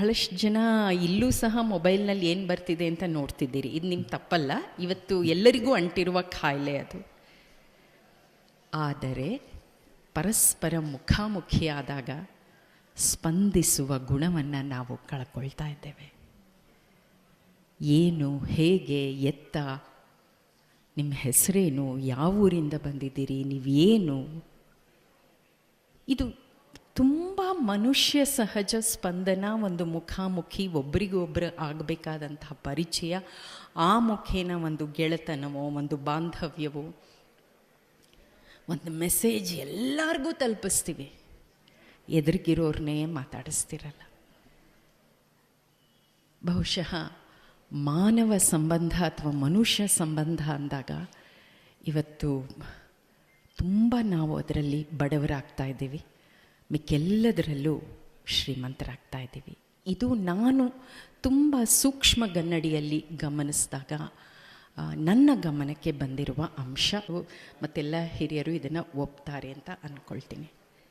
ಬಹಳಷ್ಟು ಜನ ಇಲ್ಲೂ ಸಹ ಮೊಬೈಲ್ನಲ್ಲಿ ಏನು ಬರ್ತಿದೆ ಅಂತ ನೋಡ್ತಿದ್ದೀರಿ. ಇದು ನಿಮ್ಮ ತಪ್ಪಲ್ಲ. ಇವತ್ತು ಎಲ್ಲರಿಗೂ ಅಂಟಿರುವ ಖಾಯಿಲೆ ಅದು. ಆದರೆ ಪರಸ್ಪರ ಮುಖಾಮುಖಿಯಾದಾಗ ಸ್ಪಂದಿಸುವ ಗುಣವನ್ನು ನಾವು ಕಳ್ಕೊಳ್ತಾ ಇದ್ದೇವೆ. ಏನು, ಹೇಗೆ, ಎತ್ತ, ನಿಮ್ಮ ಹೆಸರೇನು, ಯಾವ ಊರಿಂದ ಬಂದಿದ್ದೀರಿ, ನೀವೇನು? ಇದು ತುಂಬ ಮನುಷ್ಯ ಸಹಜ ಸ್ಪಂದನ ಒಂದು ಮುಖಾಮುಖಿ ಒಬ್ರಿಗೊಬ್ಬರು ಆಗಬೇಕಾದಂತಹ ಪರಿಚಯ, ಆ ಮುಖೇನ ಒಂದು ಗೆಳೆತನವೋ, ಒಂದು ಬಾಂಧವ್ಯವೋ, ಒಂದು ಮೆಸೇಜ್ ಎಲ್ಲರಿಗೂ ತಲುಪಿಸ್ತೀವಿ. ಎದುರಿಗಿರೋರ್ನೇ ಮಾತಾಡಿಸ್ತಿರಲ್ಲ. ಬಹುಶಃ ಮಾನವ ಸಂಬಂಧ ಅಥವಾ ಮನುಷ್ಯ ಸಂಬಂಧ ಅಂದಾಗ ಇವತ್ತು ತುಂಬ ನಾವು ಅದರಲ್ಲಿ ಬಡವರಾಗ್ತಾ ಇದ್ದೀವಿ. ಮಿಕ್ಕೆಲ್ಲದರಲ್ಲೂ ಶ್ರೀಮಂತರಾಗ್ತಾ ಇದ್ದೀವಿ. ಇದು ನಾನು ತುಂಬ ಸೂಕ್ಷ್ಮ ಗನ್ನಡಿಯಲ್ಲಿ ಗಮನಿಸಿದಾಗ ನನ್ನ ಗಮನಕ್ಕೆ ಬಂದಿರುವ ಅಂಶ. ಮತ್ತೆಲ್ಲ ಹಿರಿಯರು ಇದನ್ನು ಒಪ್ತಾರೆ ಅಂತ ಅಂದ್ಕೊಳ್ತೀನಿ